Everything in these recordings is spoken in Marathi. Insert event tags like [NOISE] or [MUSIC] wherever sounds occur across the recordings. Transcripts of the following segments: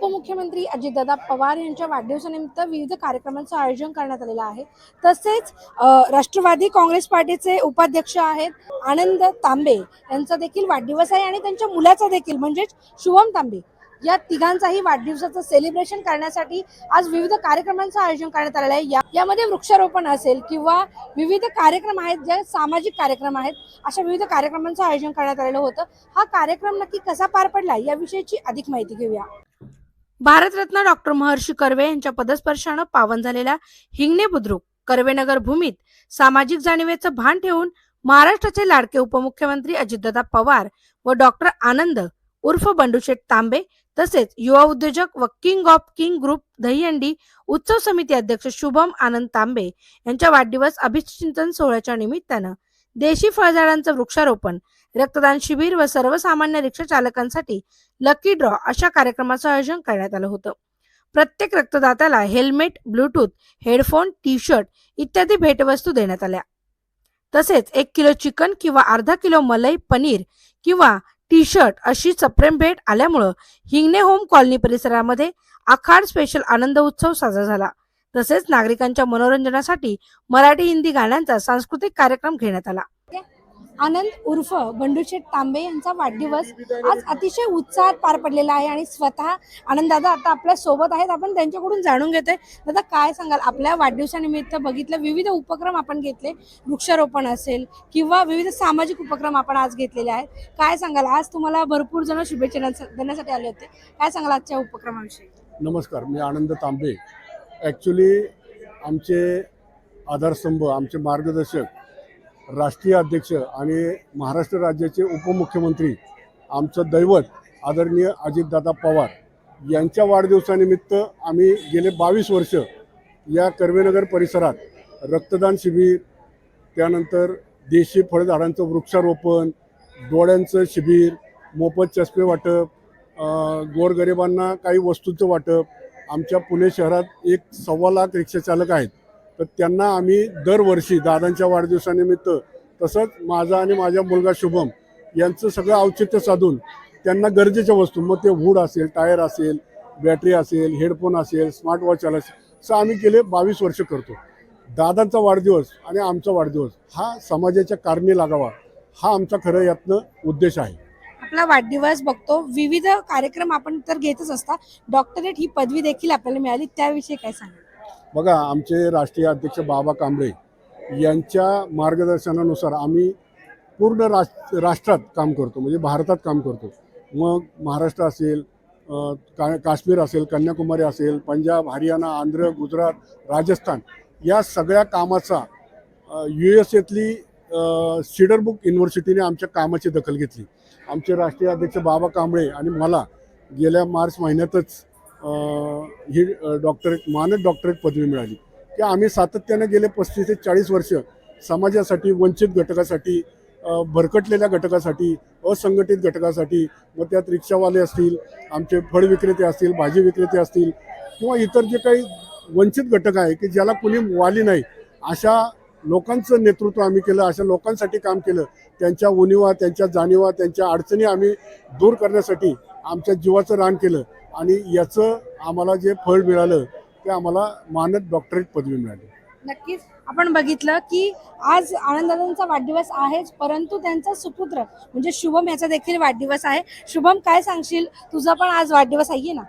उपमुख्यमंत्री अजितदादा पवार यांच्या वाढदिवसानिमित्त विविध कार्यक्रमांचं आयोजन करण्यात आलेलं आहे. तसेच राष्ट्रवादी काँग्रेस पार्टीचे उपाध्यक्ष आहेत आनंद तांबे. यांचा देखील वाढदिवस आहे आणि त्यांच्या मुलाचा देखील म्हणजेच शुभम तांबे. या तिघांचाही वाढदिवसाचं सेलिब्रेशन करण्यासाठी आज विविध कार्यक्रमांचं आयोजन करण्यात आलेलं आहे. या यामध्ये वृक्षारोपण असेल किंवा विविध कार्यक्रम आहेत जे सामाजिक कार्यक्रम आहेत अशा विविध कार्यक्रमांचं आयोजन करण्यात आलेलं होतं. हा कार्यक्रम नक्की कसा पार पडला याविषयीची अधिक माहिती घेऊया. भारतरत्न डॉक्टर महर्षी कर्वे यांच्या पदस्पर्शानं पावन झालेल्या हिंगणे बुद्रुक कर्वेनगर भूमीत सामाजिक जाणीवेचं भान ठेवून महाराष्ट्राचे लाडके उपमुख्यमंत्री अजितदादा पवार व डॉक्टर आनंद उर्फ बंडूशेठ तांबे तसेच युवा उद्योजक व king of king group Dahihandi उत्सव समिती अध्यक्ष शुभम आनंद तांबे यांच्या वाढदिवस अभिचिंतन सोहळ्याच्या निमित्तानं देशी फळझाडांचं वृक्षारोपण रक्तदान शिबिर व सर्वसामान्य रिक्षा चालकांसाठी लकी ड्रॉ अशा कार्यक्रमाचं आयोजन करण्यात आलं होतं. प्रत्येक रक्तदात्याला helmet Bluetooth headphone T shirt इत्यादी भेटवस्तू देण्यात आल्या. तसेच एक किलो चिकन किंवा अर्धा किलो मलई पनीर किंवा टी शर्ट अशी सप्रेम भेट आल्यामुळं हिंगणे होम कॉलनी परिसरामध्ये आखाड स्पेशल आनंद उत्सव साजरा झाला. तसेच नागरिकांच्या मनोरंजनासाठी मराठी हिंदी गाण्यांचा सांस्कृतिक कार्यक्रम घेण्यात आला. आनंद उर्फ बंडूशेठ तांबे यांचा वाढदिवस आज अतिशय उत्साहात पार पडलेला आहे आणि स्वतः आनंददादा आता आपल्यासोबत आहेत. आपण त्यांच्याकडून जाणून घेतोय. दादा काय सांगाल? आपल्या वाढदिवसानिमित्त बघितलं विविध उपक्रम आपण घेतले. वृक्षारोपण असेल किंवा विविध सामाजिक उपक्रम आपण आज घेतलेले आहेत. काय सांगाल? आज तुम्हाला भरपूर जण शुभेच्छा देण्यासाठी आले होते. काय सांगाल आजच्या उपक्रमाविषयी? नमस्कार मी आनंद तांबे. ॲक्च्युली आमचे आधारस्तंभ आमचे मार्गदर्शक राष्ट्रीय अध्यक्ष आणि महाराष्ट्र राज्याचे उपमुख्यमंत्री आमचं दैवत आदरणीय अजितदादा पवार यांच्या वाढदिवसानिमित्त आम्ही गेले बावीस वर्ष या कर्वेनगर परिसरात रक्तदान शिबिर त्यानंतर देशी फळझाडांचं वृक्षारोपण डोळ्यांचं शिबिर मोफत चष्मे वाटप गोरगरिबांना काही वस्तूंचं वाटप आमच्या पुणे शहरात एक सव्वा लाख रिक्षाचालक आहेत. तर त्यांना आम्ही दरवर्षी दादांच्या वाढदिवसानिमित्त तसंच माझा आणि माझा मुलगा शुभम यांचं सगळं औचित्य साधून त्यांना गरजेच्या वस्तू मग ते वूड असेल टायर असेल बॅटरी असेल हेडफोन असेल स्मार्ट वॉच असेल असं आम्ही गेले बावीस वर्ष करतो. दादांचा वाढदिवस आणि आमचा वाढदिवस हा समाजाच्या कारणी लागावा हा आमचा खरं यातनं उद्देश आहे. आपला वाढदिवस बघतो. विविध कार्यक्रम आपण तर घेतच असता. डॉक्टरेट ही पदवी देखील आपल्याला मिळाली. त्याविषयी काय सांगा बघा आमचे राष्ट्रीय अध्यक्ष बाबा कांबळे यांच्या मार्गदर्शनानुसार आम्ही पूर्ण राष्ट्र राष्ट्रात काम करतो. म्हणजे भारतात काम करतो. मग महाराष्ट्र असेल का काश्मीर असेल कन्याकुमारी असेल पंजाब हरियाणा आंध्र गुजरात राजस्थान या सगळ्या कामाचा यू एस एतली सीडरबुक युनिव्हर्सिटीने आमच्या कामाची दखल घेतली. आमचे राष्ट्रीय अध्यक्ष बाबा कांबळे आणि मला गेल्या मार्च महिन्यातच ही डॉक्टरेट मानद डॉक्टरेट पदवी मिळाली. की आम्ही सातत्याने गेले पस्तीस ते चाळीस वर्ष समाजासाठी वंचित घटकासाठी भरकटलेल्या घटकासाठी असंघटित घटकासाठी मग त्यात रिक्षावाले असतील आमचे फळ विक्रेते असतील भाजी विक्रेते असतील किंवा इतर जे काही वंचित घटक आहे की ज्याला कुणी वाली नाही अशा लोकांचं नेतृत्व आम्ही केलं अशा लोकांसाठी काम केलं. त्यांच्या उणीवा त्यांच्या जाणीवा त्यांच्या अडचणी आम्ही दूर करण्यासाठी आमच्या जीवाचं रान केलं आणि याचं आम्हाला जे फळ मिळालं ते आम्हाला मानद डॉक्टरेट पदवी मिळाली. नक्कीच. आपण बघितलं की आज आनंददादांचा वाढदिवस आहेच परंतु त्यांचा सुपुत्र म्हणजे शुभम याचा देखील वाढदिवस आहे. शुभम काय सांगशील? तुझा पण आज वाढदिवस आहे ना?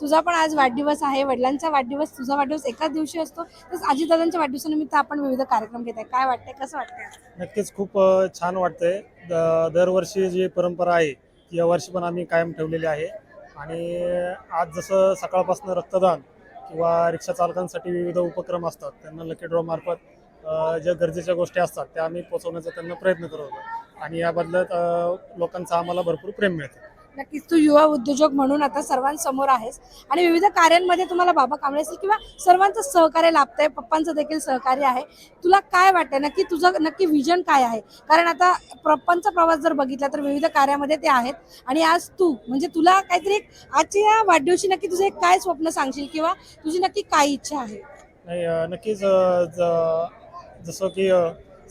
तुझा पण आज वाढदिवस आहे वडिलांचा वाढदिवस तुझा वाढदिवस एकाच दिवशी असतो. तसंच आजीदादांच्या वाढदिवसानिमित्त आपण विविध कार्यक्रम घेत आहे. काय वाटतंय? कसं वाटतंय? नक्कीच खूप अ, छान वाटतंय. द- दरवर्षी जी परंपरा आहे ती यावर्षी पण आम्ही कायम ठेवलेली आहे. आणि आज जसं सकाळपासून रक्तदान किंवा रिक्षा चालकांसाठी विविध उपक्रम असतात त्यांना लकी ड्रॉ मार्फत अ, ज्या गरजेच्या गोष्टी असतात त्या आम्ही पोचवण्याचा त्यांना प्रयत्न करतो आणि या बदल्यात अ, लोकांचं आम्हाला भरपूर प्रेम मिळतं. नक्कीच तू युवा उद्योजक म्हणून आता सर्वांसमोर आहेस. आणि विविध कार्यांमध्ये तुम्हाला बाबा कांबळे असेल किंवा सर्वांचं सहकार्य लाभतंय पप्पांचं देखील सहकार्य आहे. तुला काय वाटतंय? नक्की तुझं नक्की विजन काय आहे? कारण आता पप्पांचा प्रवास जर बघितला तर विविध कार्यामध्ये ते आहेत. आणि आज तू म्हणजे तुला काहीतरी एक आजच्या या वाढदिवशी नक्की तुझं एक काय स्वप्न सांगशील किंवा तुझी नक्की काय इच्छा आहे? नाही अ, नक्कीच ज- जसं की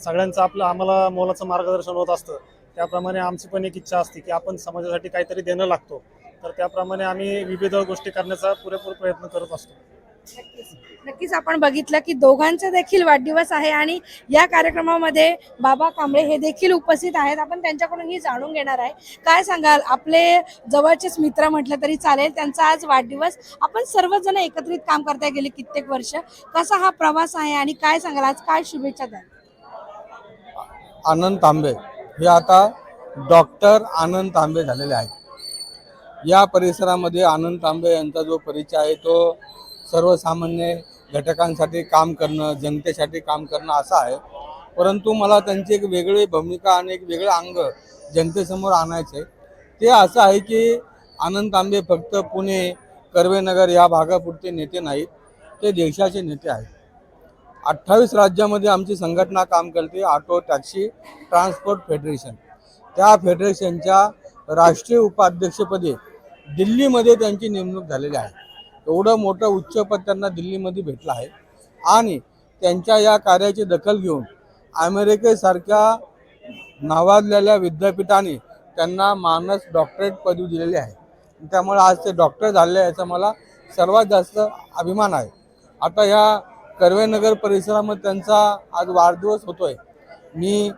सगळ्यांचं आपलं आम्हाला मोलाचं मार्गदर्शन होत असतं. त्याप्रमाणे आमची पण एक इच्छा असते की आपण समाजासाठी काहीतरी देणं लागतो. तर त्याप्रमाणे आम्ही विविध गोष्टी करण्याचा पुरेपूर प्रयत्न करत असतो. नक्कीच. नक्कीच आपण बघितलं की दोघांचा देखील वाढदिवस आहे आणि या कार्यक्रमामध्ये बाबा कांबळे हे देखील उपस्थित आहेत. आपण त्यांच्याकडूनही जाणून घेणार आहे. काय सांगाल? आपले जवळचेच मित्र म्हटलं तरी चालेल. त्यांचा आज वाढदिवस. आपण सर्वजण एकत्रित काम करता गेले कित्येक वर्ष. कसा हा प्रवास आहे आणि काय सांगाल? आज काय शुभेच्छा द्याल? आनंद तांबे. हे आता डॉक्टर आनंद तांबे झालेले आहेत. या परिसरामध्ये आनंद तांबे यांचा जो परिचय आहे तो सर्वसामान्य घटकांसाठी काम करणं जनतेसाठी काम करणं असं आहे. परंतु मला त्यांची एक वेगळी भूमिका आणि एक वेगळं अंग जनतेसमोर आणायचे ते असं आहे की आनंद तांबे फक्त पुणे कर्वेनगर या भागापुरते नेते नाहीत. ते देशाचे नेते आहेत. अठ्ठावीस राज्यामध्ये आमची संघटना काम करते ऑटो टॅक्सी ट्रान्सपोर्ट फेडरेशन. त्या फेडरेशनच्या राष्ट्रीय उपाध्यक्षपदी दिल्लीमध्ये त्यांची नेमणूक झालेली आहे. एवढं मोठं उच्चपद त्यांना दिल्लीमध्ये भेटलं आहे. आणि त्यांच्या या कार्याची दखल घेऊन अमेरिकेसारख्या नावाजलेल्या विद्यापीठाने त्यांना मानस डॉक्टरेट पदवी दिलेली आहे. त्यामुळे आज ते डॉक्टर झाले याचा मला सर्वात जास्त अभिमान आहे. आता या कर्वेनगर परिसरामध्ये त्यांचा आज वाढदिवस होतोय. मी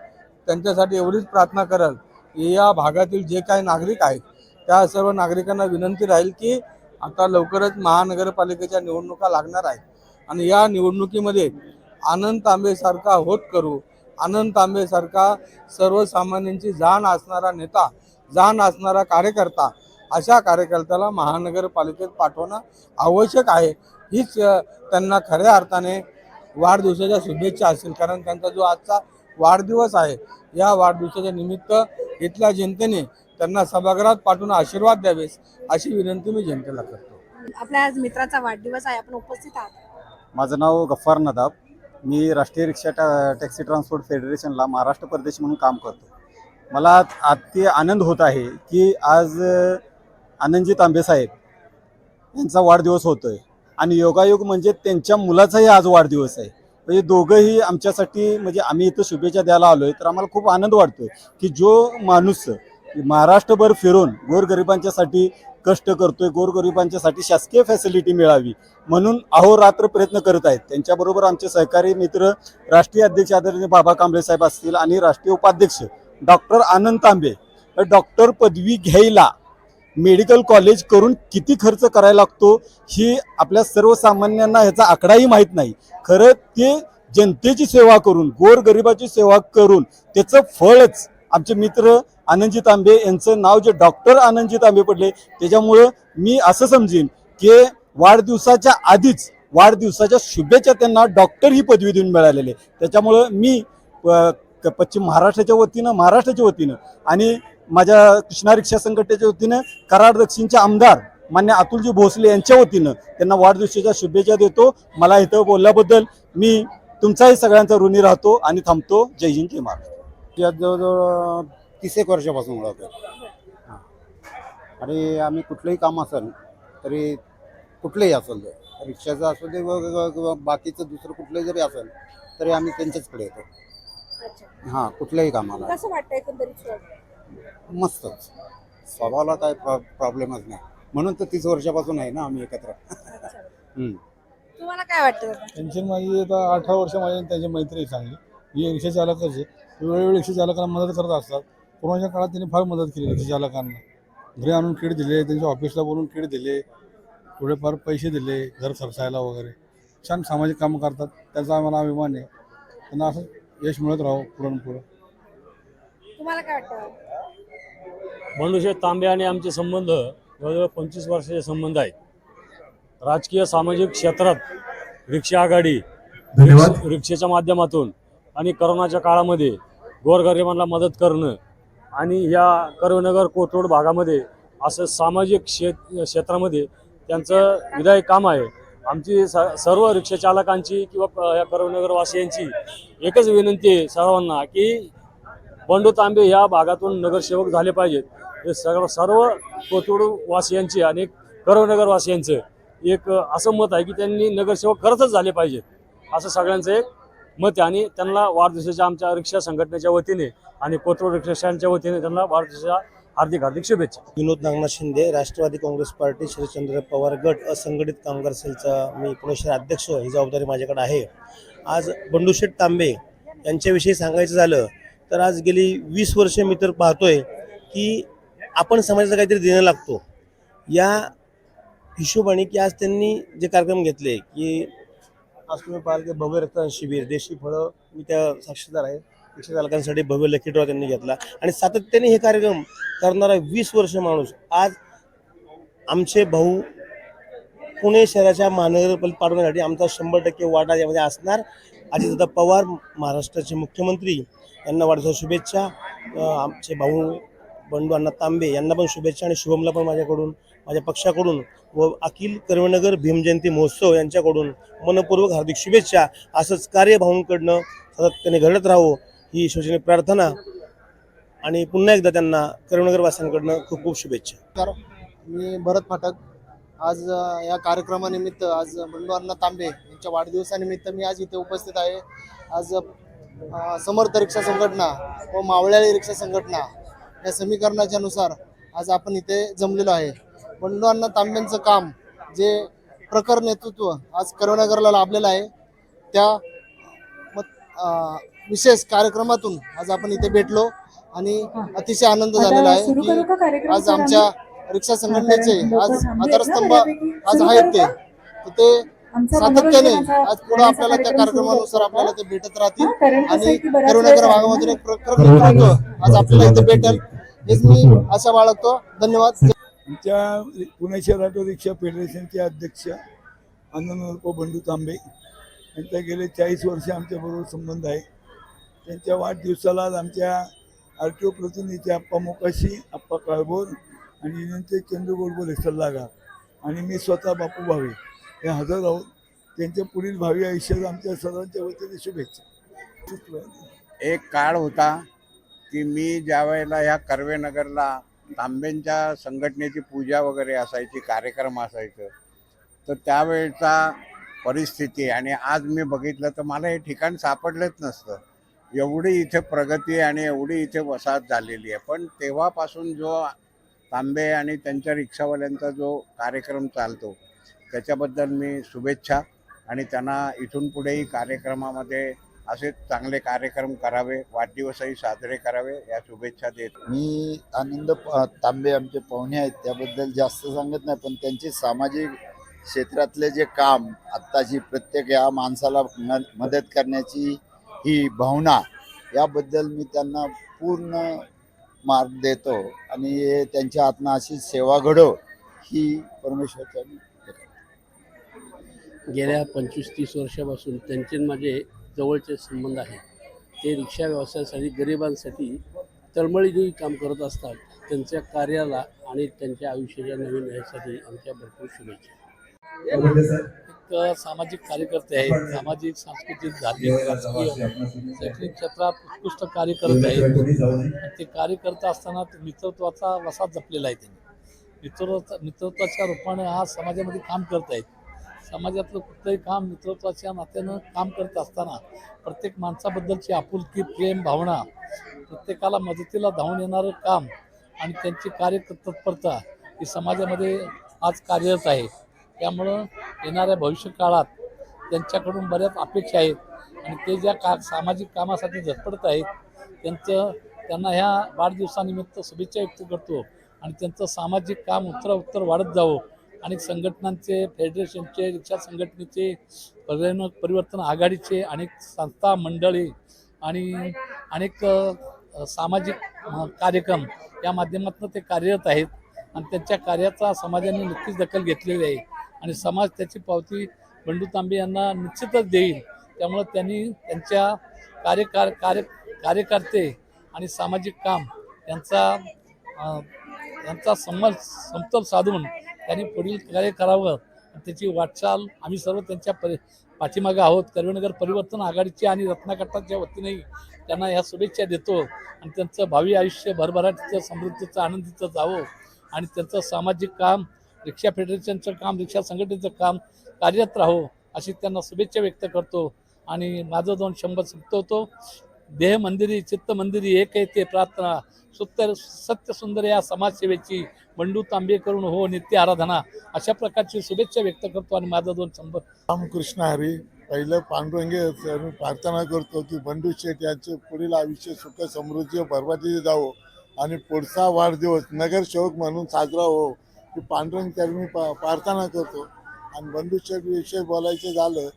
त्यांच्यासाठी एवढीच प्रार्थना करल की या भागातील जे काही नागरिक आहेत त्या सर्व नागरिकांना विनंती राहील की आता लवकरच महानगरपालिकेच्या निवडणुका लागणार आहेत. आणि या निवडणुकीमध्ये आनंद तांबेसारखा होत करू आनंद तांबेसारखा सर्वसामान्यांची जाण असणारा नेता जाण असणारा कार्यकर्ता अशा कार्यकर्त्याला महानगरपालिकेत पाठवणं आवश्यक आहे. हीच त्यांना खऱ्या अर्थाने वाढदिवसाच्या शुभेच्छा असतील. कारण त्यांचा जो आजचा वाढदिवस आहे या वाढदिवसाच्या निमित्त इथल्या जनतेने त्यांना सभागृहात पाठवून आशीर्वाद द्यावेस अशी विनंती मी जनतेला करतो. आपल्या आज मित्राचा वाढदिवस आहे. आपण उपस्थित आहात. माझं नाव गफ्फार नदाब. मी राष्ट्रीय रिक्षा टा टॅक्सी ट्रान्सपोर्ट फेडरेशनला महाराष्ट्र प्रदेश म्हणून काम करतो. मला अति आनंद होत आहे की आज आनंदजी तांबे साहेब यांचा वाढदिवस होतोय. आणि योगायोग म्हणजे त्यांच्या मुलाचाही आज वाढदिवस आहे. म्हणजे दोघंही आमच्यासाठी म्हणजे आम्ही इथं शुभेच्छा द्यायला आलोय तर आम्हाला खूप आनंद वाटतोय की जो माणूस महाराष्ट्रभर फिरून गोरगरिबांच्यासाठी कष्ट करतोय गोरगरिबांच्यासाठी शासकीय फॅसिलिटी मिळावी म्हणून अहोरात्र प्रयत्न करत आहेत. त्यांच्याबरोबर आमचे सहकारी मित्र राष्ट्रीय अध्यक्ष आदरणीय बाबा कांबळे साहेब असतील आणि राष्ट्रीय उपाध्यक्ष डॉक्टर आनंद तांबे. डॉक्टर पदवी घ्यायला मेडिकल कॉलेज करून किती खर्च करायला लागतो ही आपल्या सर्वसामान्यांना ह्याचा आकडाही माहीत नाही खरं ते जनतेची सेवा करून गोरगरिबाची सेवा करून त्याचं फळच आमचे मित्र आनंदजी तांबे यांचं नाव जे डॉक्टर आनंदजी तांबे पडले त्याच्यामुळं मी असं समजेन की वाढदिवसाच्या आधीच वाढदिवसाच्या शुभेच्छा त्यांना डॉक्टर ही पदवी देऊन मिळालेली आहे. त्याच्यामुळं मी पश्चिम महाराष्ट्राच्या वतीनं महाराष्ट्राच्या वतीनं आणि माझ्या कृष्णा रिक्षा संघटनेच्या वतीनं कराड दक्षिणचे आमदार मान्य अतुलजी भोसले यांच्या वतीनं त्यांना वाढदिवसाच्या शुभेच्छा देतो. मला इथं बोलल्याबद्दल मी तुमचाही सगळ्यांचा ऋणी राहतो आणि थांबतो. जय हिंद जय महाराष्ट्र. यात जवळजवळ तीस एक वर्षापासून ओळखतो हां. आणि आम्ही कुठलंही काम असेल तरी कुठलंही असेल ते रिक्षाचं असू दे किंवा बाकीचं दुसरं कुठलंही जरी असेल तरी आम्ही त्यांच्याचकडे येतो. अच्छा. हां कुठल्याही कामाला. कसं वाटतं एकंदरीत मस्तच. स्वभावाला काय प्रॉ प्रॉब्लेमच नाही. म्हणून तर तीस वर्षापासून आहे ना आम्ही एकत्र. हम्म. तुम्हाला काय वाटतं? दादा? टेन्शन माझी आता अठरा वर्ष माझी आणि त्यांची मैत्री आहे चांगली. मी रिक्षा चालकच वेळोवेळी रिक्षा चालकांना मदत करत असतात. कोरोनाच्या काळात त्यांनी फार मदत केली रिक्षा चालकांना. घरी आणून किट दिले त्यांच्या ऑफिसला बोलून किट दिले थोडेफार पैसे दिले घर खर्चायला वगैरे. छान सामाजिक कामं करतात. त्याचा आम्हाला अभिमान आहे. त्यांना असं यश मिळत राहो पुढं. तुम्हाला काय वाटतं? तांबे आणि आमचे संबंध जवळजवळ पंचवीस वर्षाचे संबंध आहेत. राजकीय सामाजिक क्षेत्रात रिक्षा आघाडी रिक्ष- रिक्षेच्या माध्यमातून आणि करोनाच्या काळामध्ये गोरगरिबांना मदत करणं आणि या कर्वेनगर कोथरूड भागामध्ये असं सामाजिक क्षेत क्षेत्रामध्ये त्यांचं विधायक काम आहे. आमची स सर्व रिक्षा चालकांची किंवा प- या कर्वेनगरवासियांची एकच विनंती आहे सर्वांना की बंडू तांबे या भागातून नगरसेवक झाले पाहिजेत. हे सगळं सर्व कोथरूडवासियांचे आणि करवनगरवासियांचे एक असं मत आहे की त्यांनी नगरसेवक खरंच झाले पाहिजेत. असं सगळ्यांचं एक मत आहे आणि त्यांना वाढदिवसाच्या आमच्या रिक्षा संघटनेच्या वतीने आणि कोथरूड रिक्षांच्या वतीने त्यांना वाढदिवसाच्या हार्दिक हार्दिक शुभेच्छा. विनोद नागनाथ शिंदे राष्ट्रवादी काँग्रेस पार्टी श्रीचंद्र पवार गट असंघटित कामगार सेलचा मी पुणे अध्यक्ष ही जबाबदारी माझ्याकडे आहे. आज बंडूशेठ तांबे यांच्याविषयी सांगायचं झालं तर आज गेली वीस वर्ष मी तर पाहतोय की आपण समाजाचं काहीतरी देणं लागतो. या हिशोबाने की आज त्यांनी जे कार्यक्रम घेतले की आज तुम्ही पाहाल की भव्य रक्तदान शिबिर देशी फळं मी त्या साक्षीदार आहे. रिक्षा चालकांसाठी भव्य लकी ड्रॉ त्यांनी घेतला. आणि सातत्याने हे कार्यक्रम करणारा वीस वर्ष माणूस आज आमचे भाऊ पुणे शहराच्या महानगरपालिका पाठवण्यासाठी आमचा शंभर टक्के वाटा यामध्ये असणार. अजितदादा पवार महाराष्ट्राचे मुख्यमंत्री यांना वाढदिवस शुभेच्छा. आमचे भाऊ बंडू अण्णा तांबे यांना पण शुभेच्छा आणि शुभमला पण माझ्याकडून माझ्या पक्षाकडून व अखिल कर्मनगर भीमजयंती महोत्सव यांच्याकडून मनपूर्वक हार्दिक शुभेच्छा. असंच कार्य भाऊंकडनं सातत्याने घडत राहो ही शिवसेने प्रार्थना आणि पुन्हा एकदा त्यांना कर्मनगरवासियांकडनं खूप खूप शुभेच्छा. मी भरत फाटक. आज या कार्यक्रमानिमित्त आज बंडू अण्णा तांबे यांच्या वाढदिवसानिमित्त मी आज इथे उपस्थित आहे. आज समर्थ रिक्षा संघटना व मावळ्याळी रिक्षा संघटना या समीकरणाच्या नुसार आज आपण इथे जमलेलो आहे. बंडू अण्णा तांब्यांचं काम जे प्रखर नेतृत्व आज करीमनगरला लाभलेलं आहे त्या मत विशेष कार्यक्रमातून आज आपण इथे भेटलो आणि अतिशय आनंद झालेला आहे की आज आमच्या रिक्षा संघटनेचे आज आधारस्तंभ आज आहेत ते. ते सातत्याने आज पुढे आपल्याला त्या कार्यक्रमानुसार आपल्याला ते भेटत राहतील. आणि करुणेकर भागामधून एक नेतृत्व आज आपल्याला इथे भेटेल. हेच मी आशा बाळगतो. धन्यवाद. आमच्या पुणे शहर ऑटो रिक्षा फेडरेशनचे अध्यक्ष आनंद बंडू तांबे यांचा गेले चाळीस वर्ष आमच्याबरोबर संबंध आहे. त्यांच्या वाढदिवसाला आज आमच्या आर टी ओ प्रतिनिधी आप्पा मोकाशी आप्पा काळभोर आणि यांचे चंद्र गोडबोले सल्लागार. आणि मी स्वतः बापू भावे. हे हजर आहोत त्यांच्या पुढील भावी आयुष्यात आमच्या सर्वांच्या वतीने शुभेच्छा. एक काळ होता की मी ज्या वेळेला ह्या कर्वेनगरला तांब्यांच्या संघटनेची पूजा वगैरे असायची कार्यक्रम असायचं तर त्यावेळचा परिस्थिती आणि आज मी बघितलं तर मला हे ठिकाण सापडलंच नसतं. एवढी इथे प्रगती आणि एवढी इथे वसाहत झालेली आहे. पण तेव्हापासून जो तांबे आणि त्यांच्या रिक्षावाल्यांचा जो कार्यक्रम चालतो त्याच्याबद्दल मी शुभेच्छा आणि त्यांना इथून पुढेही कार्यक्रमामध्ये असे चांगले कार्यक्रम करावे वाढदिवसही साजरे करावे या शुभेच्छा देत मी आनंद तांबे आमचे पाहुणे आहेत त्याबद्दल जास्त सांगत नाही पण त्यांचे सामाजिक क्षेत्रातले जे काम आत्ताची प्रत्येक या माणसाला म- मदत करण्याची ही भावना याबद्दल मी त्यांना पूर्ण मार्ग देतो आणि हे त्यांच्या हातनं अशी सेवा घडो ही परमेश्वरच्या गेल्या पंचवीस तीस वर्षापासून त्यांचे माझे जवळचे संबंध आहेत. ते रिक्षा व्यवसायासाठी गरिबांसाठी तळमळीने काम करत असतात. त्यांच्या कार्याला आणि त्यांच्या आयुष्याच्या नवीन ह्यासाठी आमच्या भरपूर शुभेच्छा. एक सामाजिक कार्यकर्ते आहेत. सामाजिक सांस्कृतिक धार्मिक राजकीय शैक्षणिक क्षेत्रात उत्कृष्ट कार्य करत आहेत. ते कार्य करत असताना मित्रत्वाचा वसा जपलेला आहे त्यांनी. मित्रत्वा मित्रत्वाच्या रूपाने आज समाजामध्ये काम करत आहेत. समाजातलं कुठलंही काम मित्रत्वाच्या नात्यानं काम करत असताना प्रत्येक माणसाबद्दलची आपुलकी प्रेम भावना प्रत्येकाला मदतीला धावून येणारं काम आणि त्यांची कार्य तत्परता ही समाजामध्ये आज कार्यरत आहे. त्यामुळं येणाऱ्या भविष्य काळात त्यांच्याकडून बऱ्याच अपेक्षा आहेत आणि ते ज्या का सामाजिक कामासाठी झटपडत आहेत त्यांचं त्यांना ह्या वाढदिवसानिमित्त शुभेच्छा व्यक्त करतो आणि त्यांचं सामाजिक काम उत्तर उत्तर वाढत जावं. अनेक संघटनांचे फेडरेशनचे रिक्षा संघटनेचे पर्यावरण परिवर्तन आघाडीचे अनेक संस्था मंडळी आणि अनेक सामाजिक कार्यक्रम या माध्यमातून ते कार्यरत आहेत. आणि त्यांच्या कार्याचा समाजाने नक्कीच दखल घेतलेली आहे. आणि समाज त्याची पावती बंडू तांबे यांना निश्चितच देईल. त्यामुळं त्यांनी त्यांच्या कार्यकार कार्य कार्यकर्ते आणि सामाजिक काम यांचा यांचा समज समतोल साधून त्यांनी पुढील कार्य करावं. आणि त्याची वाटचाल आम्ही सर्व त्यांच्या परि पाठीमागे आहोत. कर्वेनगर परिवर्तन आघाडीचे आणि रत्नाकटाच्या वतीनेही त्यांना ह्या शुभेच्छा देतो आणि त्यांचं भावी आयुष्य भरभराटीचं समृद्धीचं आनंदीचं जावं आणि त्यांचं सामाजिक काम रिक्षा फेडरेशनचं काम रिक्षा संघटनेचं काम कार्यरत राहो अशी त्यांना शुभेच्छा व्यक्त करतो. आणि माझं दोन शंभर संपवतो देह मंदिरी चित्त मंदिरी एक आहे ते प्रार्थना सुत्तर सत्य सुंदर या समाजसेवेची बंडू तांबे करून हो नित्य आराधना अशा प्रकारची शुभेच्छा व्यक्त करतो आणि माझा दोन शंभर रामकृष्ण हरी पहिलं पांडुरंगे प्रार्थना करतो की बंडू शेठ यांचे पुढील आयुष्य सुख समृद्धी व बरबादी आणि पुढचा वाढदिवस नगरसेवक म्हणून साजरा हो की पांडुरंग त्यांनी पा प्रार्थना करतो आणि बंडू शेठ विषयी बोलायचं झालं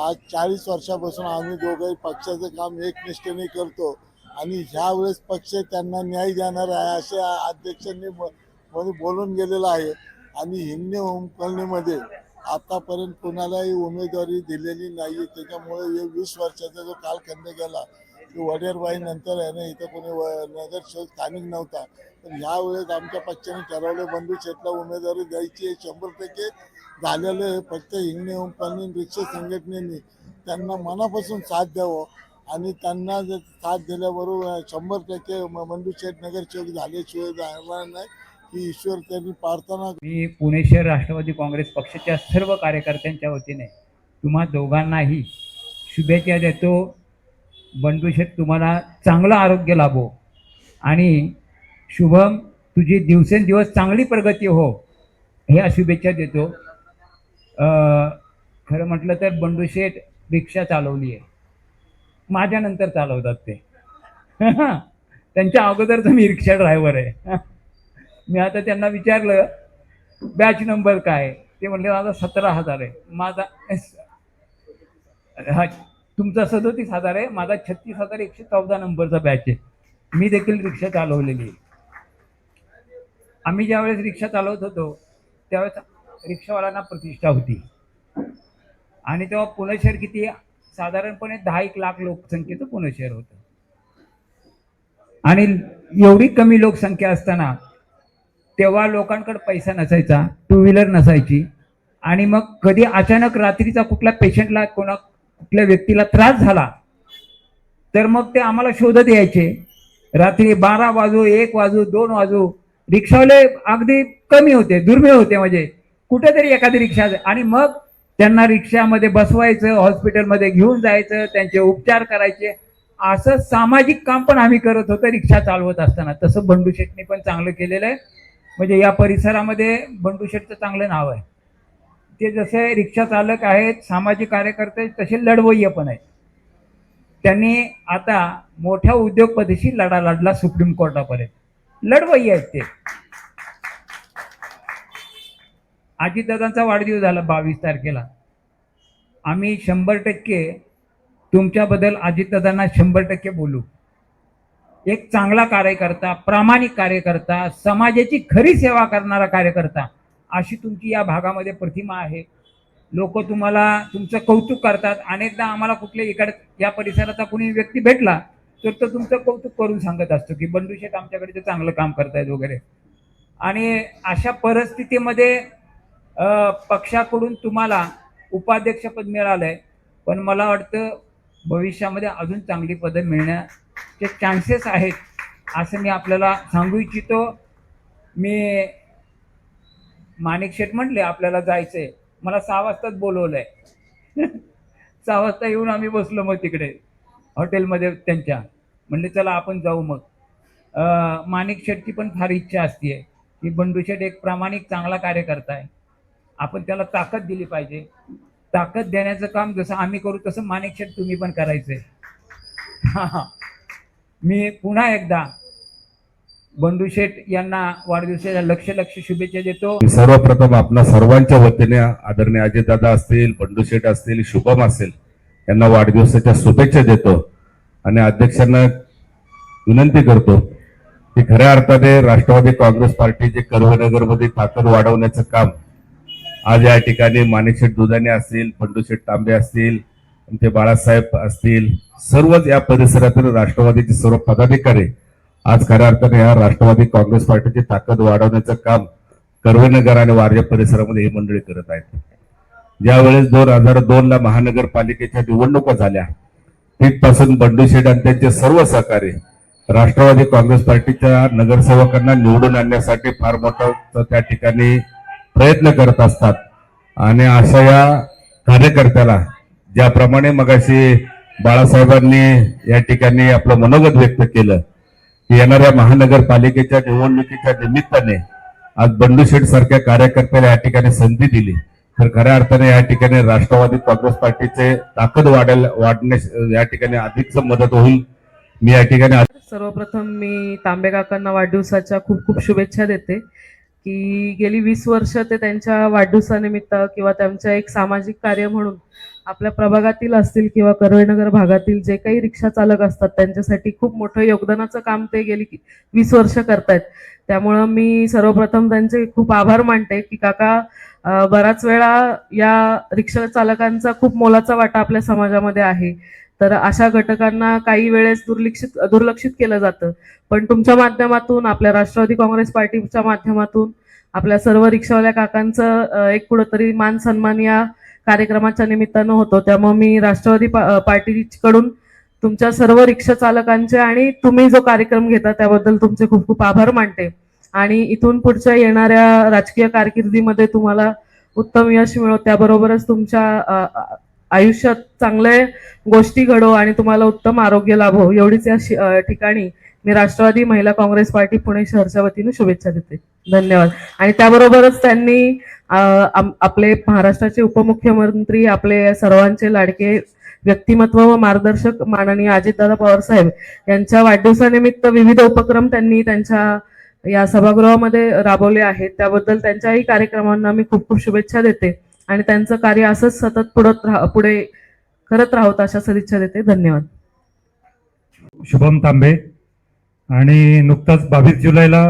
आज चाळीस वर्षापासून आम्ही दोघंही पक्षाचं काम एकनिष्ठेने करतो. आणि ह्यावेळेस पक्ष त्यांना न्याय देणार आहे असे अध्यक्षांनी मध्ये बोलून गेलेलं आहे. आणि हिंगणे होम आतापर्यंत कोणालाही उमेदवारी दिलेली नाही त्याच्यामुळे हे वीस वर्षाचा जो कालखंड गेला की वडेरबाई नंतर आहे ना इथं कोणी व- नगरसेवक स्थानिक नव्हता. पण ह्यावेळेस आमच्या पक्षाने ठरवलं बंधू शेटला उमेदवारी द्यायची आहे शंभर टक्के. झालेलं आहे. फक्त हिंगणे होम रिक्षा संघटनेने त्यांना मनापासून साथ द्यावं आणि त्यांना जर साथ दिल्याबरोबर शंभर टक्के मंडूशेठ नगरसेवक झाल्याशिवाय जाणार नाही. ही ईश्वर त्यांनी प्रार्थना मी पुणे शहर राष्ट्रवादी काँग्रेस पक्षाच्या सर्व कार्यकर्त्यांच्या वतीने तुम्हा दोघांनाही शुभेच्छा देतो. बंडूशेठ तुम्हाला चांगलं आरोग्य लाभो. आणि शुभम तुझी दिवसेंदिवस चांगली प्रगती हो. ह्या शुभेच्छा देतो. खरं म्हटलं तर बंडू शेठ रिक्षा चालवली आहे माझ्यानंतर चालवतात ते. [LAUGHS] त्यांच्या अगोदरच मी रिक्षा ड्रायव्हर आहे. [LAUGHS] मी आता त्यांना विचारलं बॅच नंबर काय? ते म्हणले माझा सतरा हजार आहे. माझा हा तुमचा सदोतीस हजार आहे. माझा छत्तीस हजार एकशे चौदा नंबरचा बॅच आहे. मी देखील रिक्षा चालवलेली आहे. आम्ही ज्यावेळेस रिक्षा चालवत होतो त्यावेळेस रिक्षावाल्यांना प्रतिष्ठा होती. आणि तेव्हा पुणे शहर किती साधारणपणे दहा एक लाख लोकसंख्येचं पुणे शहर होतं. आणि एवढी कमी लोकसंख्या असताना तेव्हा लोकांकडे पैसा नसायचा टू व्हीलर नसायची. आणि मग कधी अचानक रात्रीचा कुठल्या पेशंटला कोणा कुठल्या व्यक्तीला त्रास झाला तर मग ते आम्हाला शोधत यायचे. रात्री बारा वाजू एक वाजू दोन वाजू रिक्षावाले अगदी कमी होते दुर्मिळ होते म्हणजे. कुठेतरी एखादी रिक्षा आणि मग त्यांना रिक्षामध्ये बसवायचं हॉस्पिटलमध्ये घेऊन जायचं त्यांचे उपचार करायचे. असं सामाजिक काम पण आम्ही करत होतो रिक्षा चालवत असताना. तसं बंडू शेटने पण चांगलं केलेलं आहे. म्हणजे या परिसरामध्ये बंडू शेटचं चांगलं नाव आहे. ते जसे रिक्षा चालक आहेत सामाजिक कार्यकर्ते तसे लढवय्य पण आहेत. त्यांनी आता मोठ्या उद्योगपतीशी लढा लढला सुप्रीम कोर्टापर्यंत. लढवय्य आहेत ते. अजितदादांचा वाढदिवस झाला बावीस तारखेला. आम्ही शंभर टक्के तुमच्याबद्दल अजितदादांना शंभर टक्के बोलू. एक चांगला कार्यकर्ता प्रामाणिक कार्यकर्ता समाजाची खरी सेवा करणारा कार्यकर्ता अशी तुमची या भागामध्ये प्रतिमा आहे. लोक तुम्हाला तुमचं कौतुक करतात. अनेकदा आम्हाला कुठल्या इकडे या परिसराचा कुणी व्यक्ती भेटला तर तो तुमचं कौतुक करून सांगत असतो की बंडू शेठ आमच्याकडे ते चांगलं काम करतायत वगैरे. आणि अशा परिस्थितीमध्ये पक्षाकडून तुम्हाला उपाध्यक्षपद मिळालंय पण मला वाटतं भविष्यामध्ये अजून चांगली पदं मिळण्याचे चान्सेस आहेत असं मी आपल्याला सांगू इच्छितो. मी माणिक शेठ म्हटले आपल्याला जायचंय. मला सहा वाजताच बोलवलंय. [LAUGHS] सहा वाजता येऊन आम्ही बसलो मग तिकडे हॉटेलमध्ये त्यांच्या. म्हणले चला आपण जाऊ मग. माणिक शेठची पण फार इच्छा असते की बंडू शेठ एक प्रामाणिक चांगला कार्यकर्ता आहे. आपण त्याला ताकद दिली पाहिजे. ताकद देण्याचं काम जसं आम्ही करू तसं माणिक तुम्ही पण करायचंय मी पुन्हा एकदा बंडू शेठ यांना वाढदिवसाच्या लक्ष लक्ष शुभेच्छा देतो. सर्वप्रथम आपल्या सर्वांच्या वतीने आदरणीय अजितदादा असतील बंडू शेठ असतील शुभम असेल यांना वाढदिवसाच्या शुभेच्छा देतो. आणि अध्यक्षांना विनंती करतो की खऱ्या अर्थाने राष्ट्रवादी काँग्रेस पार्टीचे कर्वनगरमध्ये ताकद वाढवण्याचं काम आज या ठिकाणी माणिकशेठ दुधाने असतील पंडूशेठ तांबे असतील ते बाळासाहेब असतील सर्वच या परिसरातील राष्ट्रवादीचे सर्व पदाधिकारी आज खऱ्या अर्थाने या राष्ट्रवादी काँग्रेस पार्टीची ताकद वाढवण्याचं काम कर्वेनगर आणि वार्य परिसरामध्ये ही मंडळी करत आहेत. ज्यावेळेस दोन हजार दोन ला महानगरपालिकेच्या निवडणुका झाल्या तिथपासून बंडू शेठ आणि त्यांचे सर्व सहकारी राष्ट्रवादी काँग्रेस पार्टीच्या नगरसेवकांना निवडून आणण्यासाठी फार मोठं त्या ठिकाणी प्रयत्न करत असतात. आणि अशा या कार्यकर्त्याला ज्याप्रमाणे मगाशी बाळासाहेबांनी या ठिकाणी आपलं मनोगत व्यक्त केलं की येणाऱ्या महानगरपालिकेच्या निवडणुकीच्या निमित्ताने आज बंडू शेठ सारख्या कार्यकर्त्याला या ठिकाणी संधी दिली. तर खऱ्या अर्थाने या ठिकाणी राष्ट्रवादी काँग्रेस पार्टीचे ताकद वाढेल वाढण्यास या ठिकाणी अधिकच मदत होईल. मी या ठिकाणी सर्वप्रथम मी तांबे काकांना वाढदिवसाच्या खूप खूप शुभेच्छा देते. की गेली वीस वर्ष ते त्यांच्या वाढदिवसानिमित्त किंवा त्यांच्या एक सामाजिक कार्य म्हणून आपल्या प्रभागातील असतील किंवा करवेनगर भागातील जे काही रिक्षा चालक असतात त्यांच्यासाठी खूप मोठं योगदानाचं काम ते गेली की वीस वर्ष करतायत. त्यामुळं मी सर्वप्रथम त्यांचे खूप आभार मानते की काका बराच वेळा या रिक्षा चालकांचा खूप मोलाचा वाटा आपल्या समाजामध्ये आहे. तर अशा घटकांना काही वेळेस दुर्लक्षित दुर्लक्षित केलं जातं. पण तुमच्या माध्यमातून आपल्या राष्ट्रवादी काँग्रेस पार्टीच्या माध्यमातून आपल्या सर्व रिक्षावाल्या काकांचं एक कुठंतरी मान सन्मान या कार्यक्रमाच्या निमित्तानं होतो. त्यामुळे मी राष्ट्रवादी पा- पार्टीकडून तुमच्या सर्व रिक्षा चालकांचे आणि तुम्ही जो कार्यक्रम घेता त्याबद्दल तुमचे खूप खूप आभार मानते. आणि इथून पुढच्या येणाऱ्या राजकीय कारकिर्दीमध्ये तुम्हाला उत्तम यश मिळो. त्याबरोबरच तुमच्या आयुष्यात चांगले गोष्टी घडो आणि तुम्हाला उत्तम आरोग्य लाभो. एवढीच या ठिकाणी मी राष्ट्रवादी महिला काँग्रेस पार्टी पुणे शहरच्या वतीने शुभेच्छा देते. धन्यवाद. आणि त्याबरोबरच त्यांनी आपले महाराष्ट्राचे उपमुख्यमंत्री आपले सर्वांचे लाडके व्यक्तिमत्व व मार्गदर्शक माननीय अजितदादा पवार साहेब यांच्या वाढदिवसानिमित्त विविध उपक्रम त्यांनी त्यांच्या या सभागृहामध्ये राबवले आहेत. त्याबद्दल त्यांच्याही कार्यक्रमांना मी खूप खूप शुभेच्छा देते. आणि त्यांचं कार्य असंच सतत पुढत राह पुढे करत राहत अशा सदिच्छा देते. धन्यवाद. शुभम तांबे. आणि नुकताच बावीस जुलैला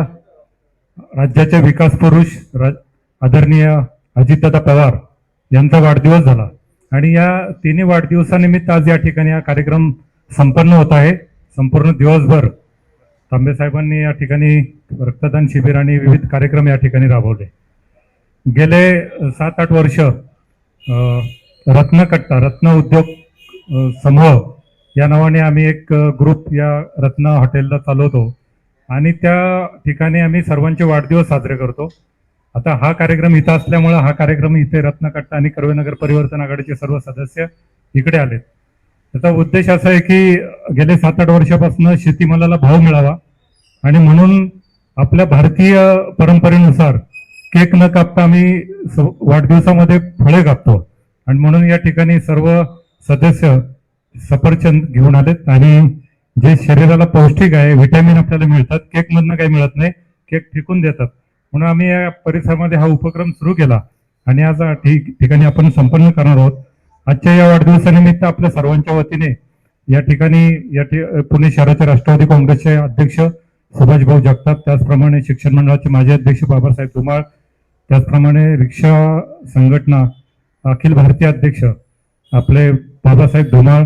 राज्याचे विकास पुरुष आदरणीय अजितदादा पवार यांचा वाढदिवस झाला. आणि या तिन्ही वाढदिवसानिमित्त आज या ठिकाणी हा कार्यक्रम संपन्न होत आहे. संपूर्ण दिवसभर तांबे साहेबांनी या ठिकाणी रक्तदान शिबिर आणि विविध कार्यक्रम या ठिकाणी राबवले. गेले सात आठ वर्ष रत्नकट्टा रत्न उद्योग समूह या नावाने आम्ही एक ग्रुप या रत्न हॉटेलला चालवतो. आणि त्या ठिकाणी आम्ही सर्वांचे वाढदिवस साजरे करतो. आता हा कार्यक्रम इथं असल्यामुळं हा कार्यक्रम इथे रत्नकट्टा आणि कर्वेनगर परिवर्तन आघाडीचे सर्व सदस्य इकडे आलेत. त्याचा उद्देश असा आहे की गेले सात आठ वर्षापासून शेतीमालाला भाव मिळावा. आणि म्हणून आपल्या भारतीय परंपरेनुसार केक न कापता आम्ही वाढदिवसामध्ये फळे कापतो. आणि म्हणून या ठिकाणी सर्व सदस्य सफरचंद घेऊन आलेत. आणि जे शरीराला पौष्टिक आहे व्हिटॅमिन आपल्याला मिळतात केकमधनं काही मिळत नाही केक फेकून देतात. म्हणून आम्ही या परिसरामध्ये हा उपक्रम सुरू केला. आणि आज ठिकाणी आपण संपन्न करणार आहोत. आजच्या या वाढदिवसानिमित्त आपल्या सर्वांच्या वतीने या ठिकाणी या ठि- पुणे शहराचे राष्ट्रवादी काँग्रेसचे अध्यक्ष सुभाषभाऊ जगताप त्याचप्रमाणे शिक्षण मंडळाचे माजी अध्यक्ष बाबासाहेब धुमाळ त्याचप्रमाणे रिक्षा संघटना अखिल भारतीय अध्यक्ष आपले बाबासाहेब धुमाळ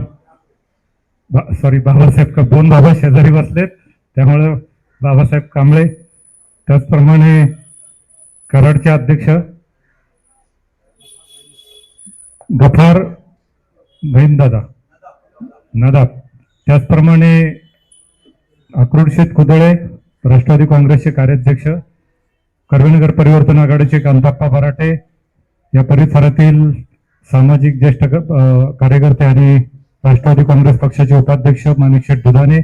बा- सॉरी बाबासाहेब का दोन बाबा शेजारी बसलेत. त्यामुळं बाबासाहेब कांबळे त्याचप्रमाणे कराडचे अध्यक्ष गफार दादा नदाब. त्याचप्रमाणे अक्रोडशेत कुदळे राष्ट्रवादी काँग्रेसचे कार्याध्यक्ष कर्वेनगर परिवर्तन आघाडीचे कांताप्पा बराटे या परिसरातील सामाजिक ज्येष्ठ कार्यकर्ते आणि राष्ट्रवादी काँग्रेस पक्षाचे उपाध्यक्ष माणिकशेठ दुधाने.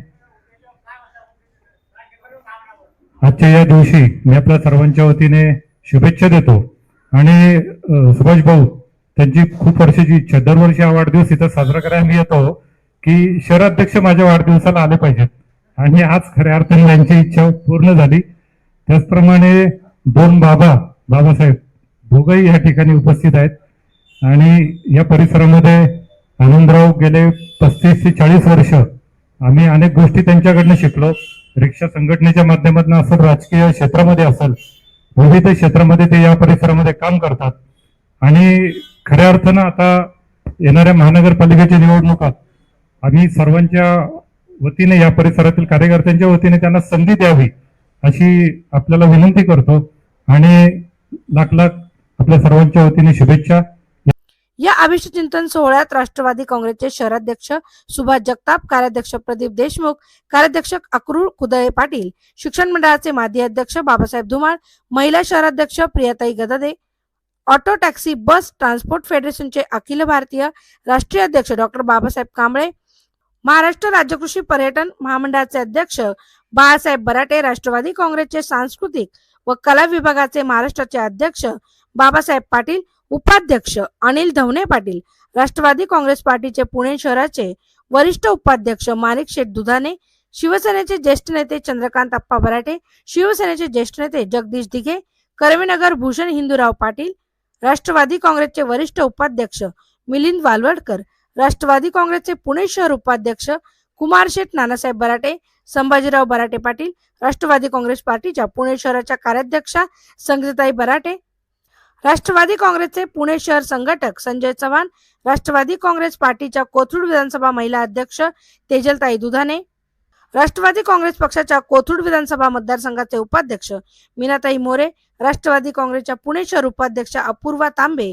आजच्या या दिवशी मी आपल्या सर्वांच्या वतीने शुभेच्छा देतो. आणि सुभाष भाऊ त्यांची खूप वर्षाची इच्छा दरवर्षी हा वाढदिवस इथं साजरा करायला मी येतो की शहराध्यक्ष माझ्या वाढदिवसाला आले पाहिजेत. आणि आज खऱ्या अर्थाने त्यांची इच्छा पूर्ण झाली. त्याचप्रमाणे दोन बाबा बाबासाहेब दोघंही या ठिकाणी उपस्थित आहेत. आणि या परिसरामध्ये आनंदराव गेले पस्तीस ते चाळीस वर्ष. आम्ही अनेक गोष्टी त्यांच्याकडनं शिकलो. रिक्षा संघटनेच्या माध्यमातून असेल राजकीय क्षेत्रामध्ये असेल विविध क्षेत्रामध्ये ते या परिसरामध्ये काम करतात. आणि खऱ्या अर्थानं आता येणाऱ्या महानगरपालिकेच्या निवडणुकात आम्ही सर्वांच्या वतीने या परिसरातील कार्यकर्त्यांच्या वतीने त्यांना संधी द्यावी. अशी आपल्याला विनंती करतो आणि लाख लाख आपल्या सर्वांच्या वतीने शुभेच्छा. या अभिष्ट चिंतन सोहळ्यात राष्ट्रवादी काँग्रेसचे शहराध्यक्ष सुभाष जगताप कार्याध्यक्ष प्रदीप देशमुख कार्याध्यक्ष अक्रूर कुदळे पाटील शिक्षण मंडळाचे माजी अध्यक्ष बाबासाहेब धुमाळ महिला शहराध्यक्ष Priyatai Gadade auto taxi bus transport फेडरेशनचे अखिल भारतीय राष्ट्रीय अध्यक्ष डॉक्टर बाबासाहेब कांबळे महाराष्ट्र राज्य कृषी पर्यटन महामंडळाचे अध्यक्ष बाळासाहेब बराटे राष्ट्रवादी काँग्रेसचे सांस्कृतिक व कला विभागाचे महाराष्ट्राचे अध्यक्ष बाबासाहेब पाटील उपाध्यक्ष अनिल धवणे पाटील राष्ट्रवादी काँग्रेस पार्टीचे पुणे शहराचे वरिष्ठ उपाध्यक्ष माणिक शेठ दुधाने शिवसेनेचे ज्येष्ठ नेते चंद्रकांत अप्पा बराटे शिवसेनेचे ज्येष्ठ नेते जगदीश दिघे कर्वेनगर भूषण हिंदूराव पाटील राष्ट्रवादी काँग्रेसचे वरिष्ठ उपाध्यक्ष मिलिंद वालवडकर राष्ट्रवादी काँग्रेसचे पुणे शहर उपाध्यक्ष कुमार शेठ नानासाहेब बराटे संभाजीराव बराटे पाटील राष्ट्रवादी काँग्रेस पार्टीच्या पुणे शहराच्या कार्याध्यक्षा संगीताई बराटे राष्ट्रवादी काँग्रेसचे पुणे शहर संघटक संजय चव्हाण राष्ट्रवादी काँग्रेस पार्टीच्या कोथरूड विधानसभा महिला अध्यक्ष तेजलताई दुधाने राष्ट्रवादी काँग्रेस पक्षाच्या कोथरूड विधानसभा मतदारसंघाचे उपाध्यक्ष मीनाताई मोरे राष्ट्रवादी काँग्रेसच्या पुणे शहर उपाध्यक्ष अपूर्वा तांबे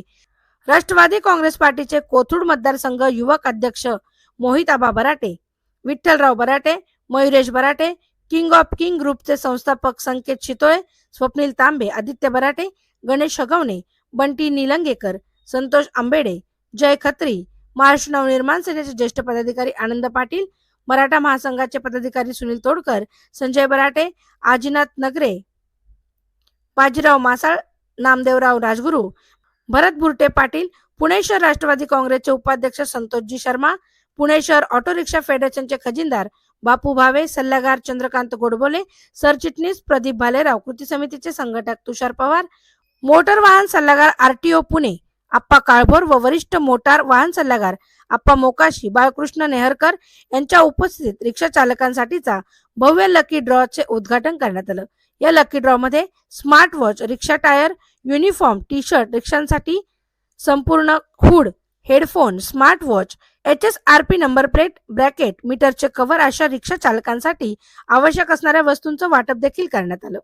राष्ट्रवादी काँग्रेस पार्टीचे कोथरूड मतदारसंघ युवक अध्यक्ष Mohitaba Barate Vitthalrao Barate Mayuresh Barate king of king ग्रुपचे संस्थापक संकेत शितोळे स्वप्नील तांबे आदित्य बराटे गणेश हगवणे बंटी निलंगेकर संतोष आंबेडे जय खत्री महाराष्ट्र नवनिर्माण सेनेचे ज्येष्ठ पदाधिकारी आनंद पाटील मराठा महासंघाचे पदाधिकारी सुनील तोडकर संजय बराटे आजीनाथ नगरे बाजीराव मासाळ नामदेवराव राजगुरू भरत बुरटे पाटील पुणे शहर राष्ट्रवादी काँग्रेसचे उपाध्यक्ष संतोषजी शर्मा पुणे शहर ऑटो रिक्षा फेडरेशनचे खजिनदार बापू भावे सल्लागार चंद्रकांत गोडबोले सरचिटणीस प्रदीप भालेराव कृती समितीचे संघटक तुषार पवार मोटर वाहन सल्लागार आरटीओ पुणे आप्पा काळभोर व वरिष्ठ मोटार वाहन सल्लागार आप्पा मोकाशी बाळकृष्ण नेहरकर यांच्या उपस्थितीत रिक्षा चालकांसाठीचा भव्य लकी ड्रॉ चे उद्घाटन करण्यात आलं. या लकी ड्रॉ मध्ये स्मार्ट वॉच रिक्षा टायर युनिफॉर्म टी शर्ट रिक्षांसाठी संपूर्ण hood headphone smart watch H S R P number plate bracket मीटरचे कव्हर अशा रिक्षा चालकांसाठी आवश्यक असणाऱ्या वस्तूंचं वाटप देखील करण्यात आलं.